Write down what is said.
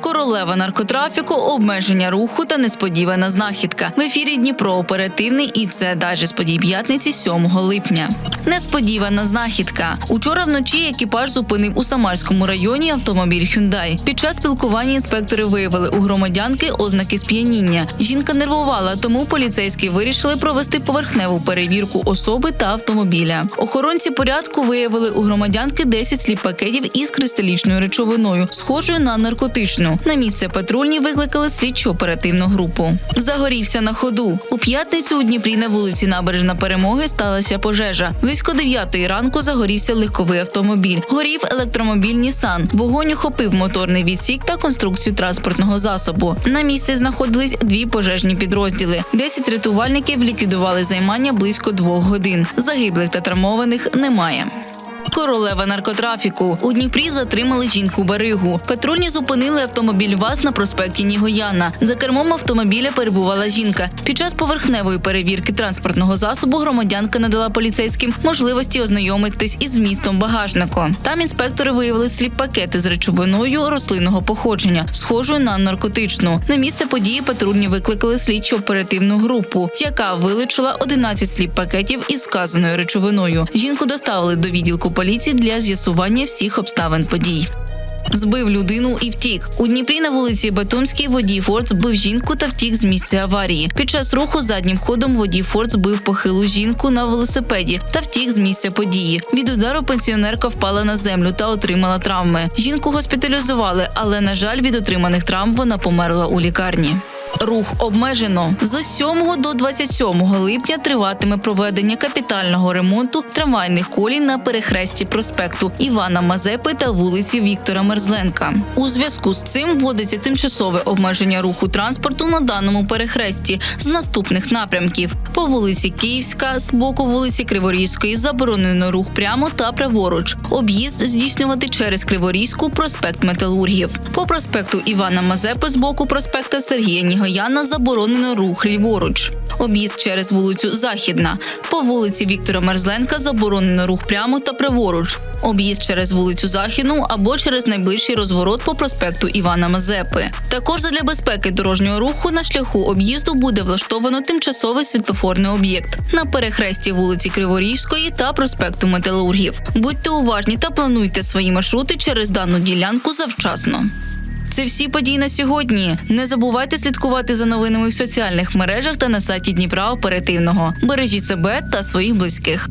Королева наркотрафіку, обмеження руху та несподівана знахідка. В ефірі Дніпро оперативний і це далі з подій п'ятниці 7 липня. Несподівана знахідка. Учора вночі екіпаж зупинив у Самарському районі автомобіль Hyundai. Під час спілкування інспектори виявили у громадянки ознаки сп'яніння. Жінка нервувала, тому поліцейські вирішили провести поверхневу перевірку особи та автомобіля. Охоронці порядку виявили у громадянки 10 сліп пакетів із кристалічною речовиною, схожою на наркотичну. На місце патрульні викликали слідчо-оперативну групу. Загорівся на ходу. У п'ятницю у Дніпрі на вулиці Набережна Перемоги сталася пожежа. Близько 9 ранку загорівся легковий автомобіль. Горів електромобіль Нісан. Вогонь охопив моторний відсік та конструкцію транспортного засобу. На місці знаходились дві пожежні підрозділи. 10 рятувальників ліквідували займання близько двох годин. Загиблих та травмованих немає. Королева наркотрафіку у Дніпрі затримали жінку Баригу. Патрульні зупинили автомобіль ВАЗ на проспекті Нігояна. За кермом автомобіля перебувала жінка. Під час поверхневої перевірки транспортного засобу громадянка надала поліцейським можливості ознайомитись із змістом багажнику. Там інспектори виявили сліп пакети з речовиною рослинного походження, схожою на наркотичну. На місце події патрульні викликали слідчо оперативну групу, яка вилучила 11 сліп пакетів із вказаною речовиною. Жінку доставили до відділку поліції для з'ясування всіх обставин подій. Збив людину і втік. У Дніпрі на вулиці Батумській водій Форд збив жінку та втік з місця аварії. Під час руху заднім ходом водій Форд збив похилу жінку на велосипеді та втік з місця події. Від удару пенсіонерка впала на землю та отримала травми. Жінку госпіталізували, але на жаль, від отриманих травм вона померла у лікарні. Рух обмежено з 7 до 27 липня триватиме проведення капітального ремонту трамвайних колій на перехресті проспекту Івана Мазепи та вулиці Віктора Мерзленка. У зв'язку з цим вводиться тимчасове обмеження руху транспорту на даному перехресті з наступних напрямків: по вулиці Київська, з боку вулиці Криворізької заборонено рух прямо та праворуч. Об'їзд здійснювати через Криворізьку, проспект Металургів. По проспекту Івана Мазепи з боку проспекта Сергія Нігояна заборонено рух ліворуч. Об'їзд через вулицю Західна. По вулиці Віктора Мерзленка заборонено рух прямо та праворуч. Об'їзд через вулицю Західну або через найближчий розворот по проспекту Івана Мазепи. Також задля безпеки дорожнього руху на шляху об'їзду буде влаштовано тимчасовий світлофорний об'єкт на перехресті вулиці Криворізької та проспекту Металургів. Будьте уважні та плануйте свої маршрути через дану ділянку завчасно. Це всі події на сьогодні. Не забувайте слідкувати за новинами в соціальних мережах та на сайті Дніпра Оперативного. Бережіть себе та своїх близьких.